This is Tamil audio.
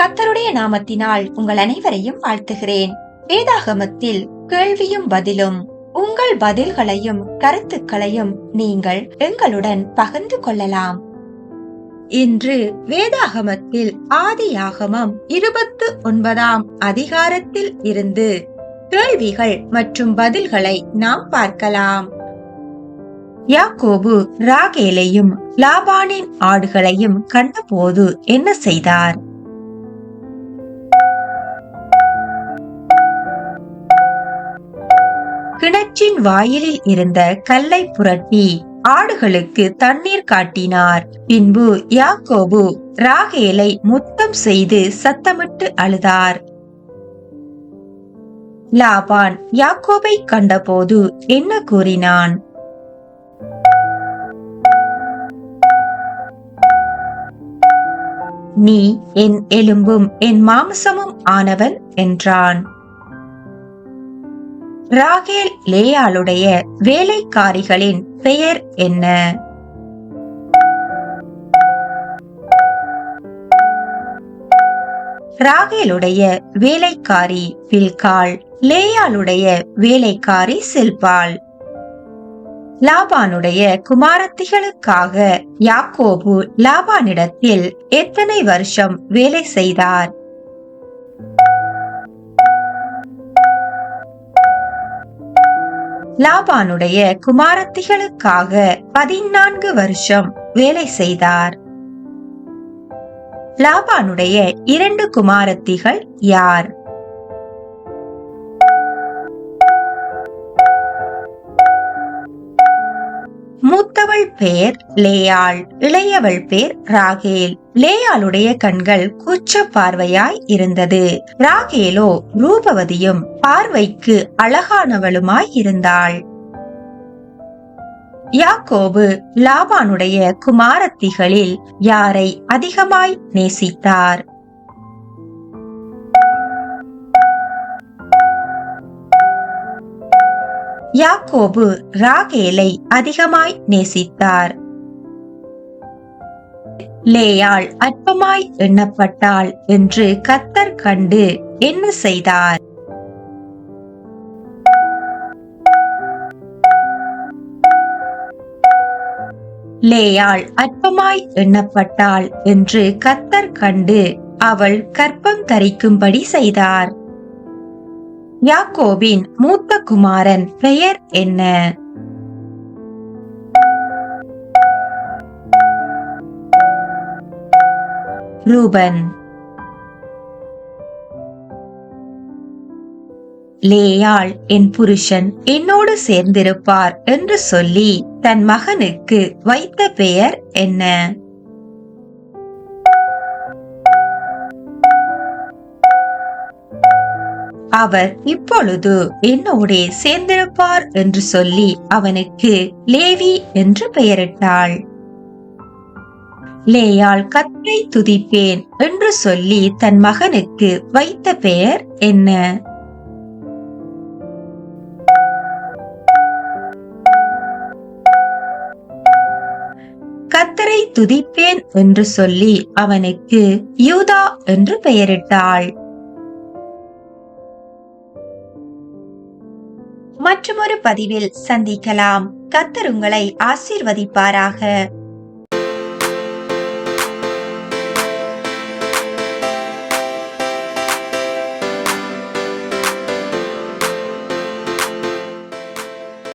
கத்தருடைய நாமத்தினால் உங்கள் அனைவரையும் வாழ்த்துகிறேன். வேதாகமத்தில் கேள்வியும் பதிலும் உங்கள் பதில்களையும் கருத்துக்களையும் நீங்கள் எங்களுடன் பகிர்ந்து கொள்ளலாம். இன்று வேதாகமத்தில் ஆதியாகமம் இருபத்து ஒன்பதாம் அதிகாரத்தில் இருந்து கேள்விகள் மற்றும் பதில்களை நாம் பார்க்கலாம். யாக்கோபு ராகேலையும் லாபானின் ஆடுகளையும் கண்டபோது என்ன செய்தார்? கிணற்றின் வாயிலில் இருந்த கல்லை புரட்டி ஆடுகளுக்கு தண்ணீர் காட்டினார். பின்பு யாக்கோபு ராகேலை முத்தம் செய்து சத்தமிட்டு அழுதார். லாபான் யாக்கோபை கண்டபோது என்ன கூறினான்? நீ என் எலும்பும் என் மாம்சமும் ஆனவன் என்றான். ராகேல் லேயாளுடைய வேலைக்காரிகளின் பெயர் என்ன? ராகேலுடைய வேலைக்காரி பில்கால் லேயாளுடைய வேலைக்காரி செல்பாள் லாபானுடைய குமாரத்திகளுக்காக யாக்கோபு லாபானிடத்தில் எத்தனை வருஷம் வேலை செய்தார்? லாபானுடைய குமாரத்திகளுக்காக பதினான்கு வருஷம் வேலை செய்தார். லாபானுடைய இரண்டு குமாரத்திகள் யார்? அவள் பெயர் லேயாள் இளையவள் பேர் ராகேல். லேயாளுடைய கண்கள் கூச்ச பார்வையாய் இருந்தது. ராகேலோ ரூபவதியும் பார்வைக்கு அழகானவளுமாய் இருந்தாள். யாக்கோபு லாபானுடைய குமாரத்திகளில் யாரை அதிகமாய் நேசித்தார்? யாக்கோபு ராகேலை அதிகமாய் நேசித்தார். லேயாள் அற்பமாய் எண்ணப்பட்டாள் என்று கத்தர் கண்டு என்ன செய்தார்? லேயாள் அற்பமாய் எண்ணப்பட்டாள் என்று கத்தர் கண்டு அவள் கற்பம் தரிக்கும்படி செய்தார். யாக்கோவின் மூத்த குமாரன் பெயர் என்ன? ரூபன். லேயாள் என் புருஷன் என்னோடு சேர்ந்திருப்பார் என்று சொல்லி தன் மகனுக்கு வைத்த பெயர் என்ன? அவர் இப்பொழுது என்னோடே சேர்ந்திருப்பார் என்று சொல்லி அவனுக்கு லேவி என்று பெயரிட்டாள். லேயால் கத்தை துதிப்பேன் என்று சொல்லி தன் மகனுக்கு வைத்த பெயர் என்ன? கத்தரை துதிப்பேன் என்று சொல்லி அவனுக்கு யூதா என்று பெயரிட்டாள். மற்றொரு பதிவில் சந்திக்கலாம். கத்தர் உங்களை ஆசீர்வதிப்பாராக.